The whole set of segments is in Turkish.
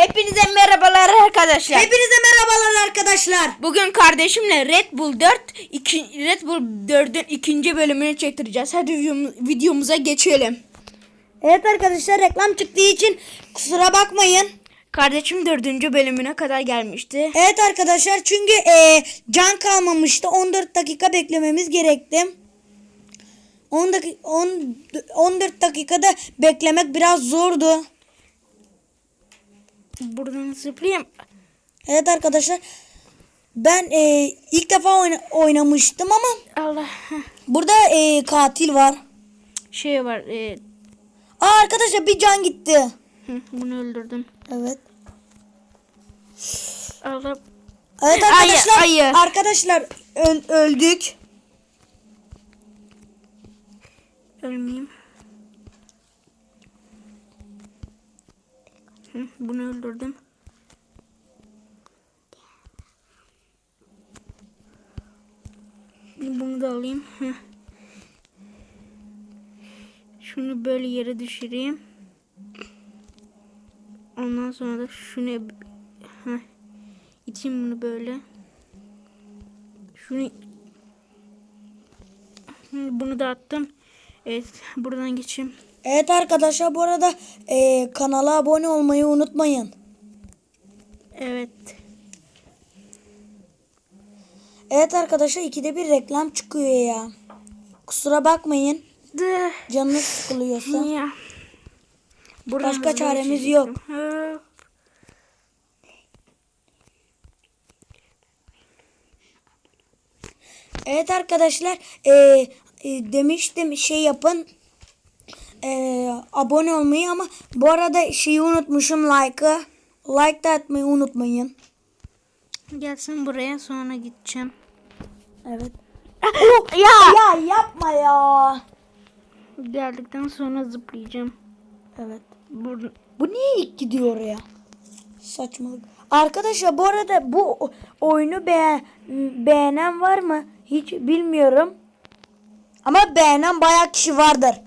Hepinize merhabalar arkadaşlar. Hepinize merhabalar arkadaşlar. Bugün kardeşimle Red Bull 4 iki, Red Bull 4'ün ikinci bölümünü çektireceğiz. Hadi videomu- videomuza geçelim. Evet arkadaşlar reklam çıktığı için kusura bakmayın. Kardeşim dördüncü bölümüne kadar gelmişti. Evet arkadaşlar çünkü e, can kalmamıştı. 14 dakika beklememiz gerekti. 10 dakika 10 14 dakikada beklemek biraz zordu. Buradan zıplayayım. Evet arkadaşlar ben e, ilk defa oyna- oynamıştım ama Allah. burada e, katil var. Şey var. E, Aa arkadaşlar bir can gitti. hı, bunu öldürdüm. Evet. Allah. Evet arkadaşlar hayır. arkadaşlar öl- öldük. Ölmeyeyim. Hı, bunu öldürdüm. Bunu da alayım. Şunu böyle yere düşüreyim. Ondan sonra da şunu Heh. iteyim bunu böyle. Şunu bunu da attım. Evet buradan geçeyim. Evet arkadaşlar bu arada e, kanala abone olmayı unutmayın. Evet. Evet arkadaşlar ikide bir reklam çıkıyor ya. Kusura bakmayın. De. Canınız sıkılıyorsa. Ya. Başka hızlı çaremiz yok. Hop. Evet arkadaşlar e, e, demiştim şey yapın. E, abone olmayı ama bu arada şeyi unutmuşum like'ı. Like da atmayı unutmayın. Gelsin buraya sonra gideceğim. Evet. ya. Ya yapma ya. Geldikten sonra zıplayacağım. Evet. Bur Bu niye ilk gidiyor oraya? Saçmalık. Arkadaşlar bu arada bu oyunu beğen, beğenen var mı? Hiç bilmiyorum. Ama beğenen bayağı kişi vardır.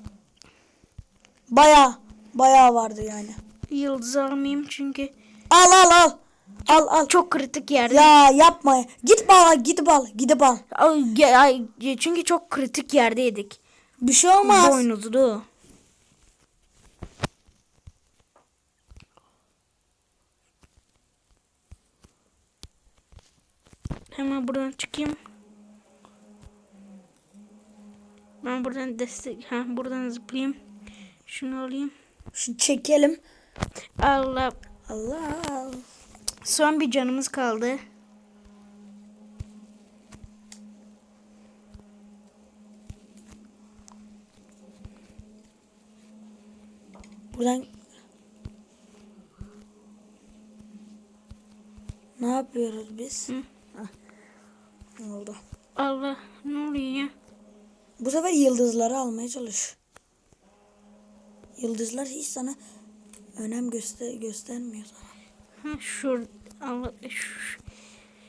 Bayağı bayağı vardı yani. yıldız almayayım çünkü Al al al. Al al. çok kritik yerde. Ya yapma. Git bal gidip al. Gidip al. Ay, çünkü çok kritik yerdeydik. Bir şey olmaz. Boynuzlu. Hemen buradan çıkayım. Ben buradan destek, ha buradan zıplayayım. Şunu alayım. Şu çekelim. Allah. Allah. Son bir canımız kaldı. Buradan Ne yapıyoruz biz? Hı. Hah. Ne oldu? Allah ne oluyor ya? Bu sefer yıldızları almaya çalış. Yıldızlar hiç sana önem göster göstermiyor sana. Ha şur Allah şu-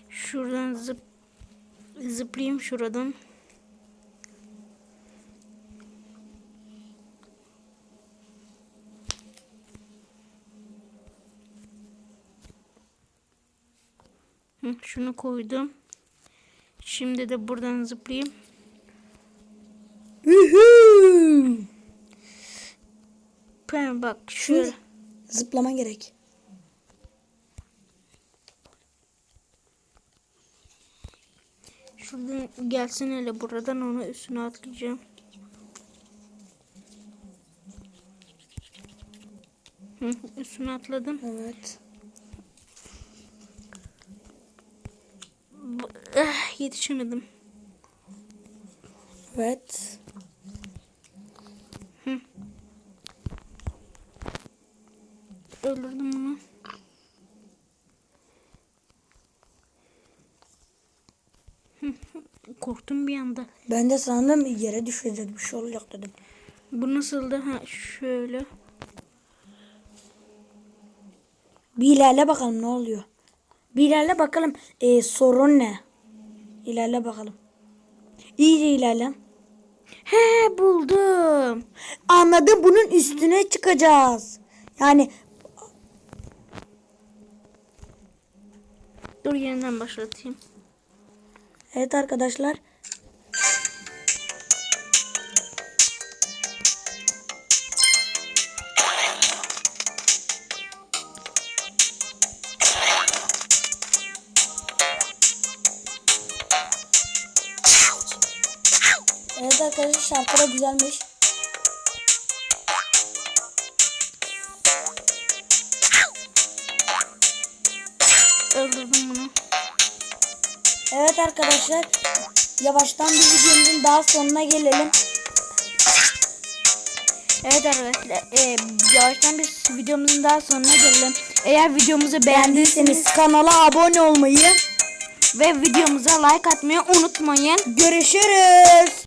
şuradan zıp zıplayayım şuradan. Hı, şunu koydum. Şimdi de buradan zıplayayım. Ben bak. Şimdi zıplaman gerek. Şuradan gelsin hele buradan onu üstüne atlayacağım. Hı, üstüne atladım. Evet. Bu- ah, yetişemedim. Evet. Öldürdüm onu. Korktum bir anda. Ben de sandım yere düşecek bir şey olacak dedim. Bu nasıldı? Ha şöyle. Bir ilerle bakalım ne oluyor. Bir ilerle bakalım e, sorun ne? İlerle bakalım. İyice ilerle. He buldum. Anladım bunun üstüne çıkacağız. Yani Dur yeniden başlatayım. Evet arkadaşlar. Evet arkadaşlar şarkı da güzelmiş. Öldürdüm bunu. Evet arkadaşlar yavaştan bir videomuzun daha sonuna gelelim. Evet arkadaşlar e, yavaştan biz videomuzun daha sonuna gelelim. Eğer videomuzu Beğendiyseniz kanala abone olmayı ve videomuza like atmayı unutmayın. görüşürüz.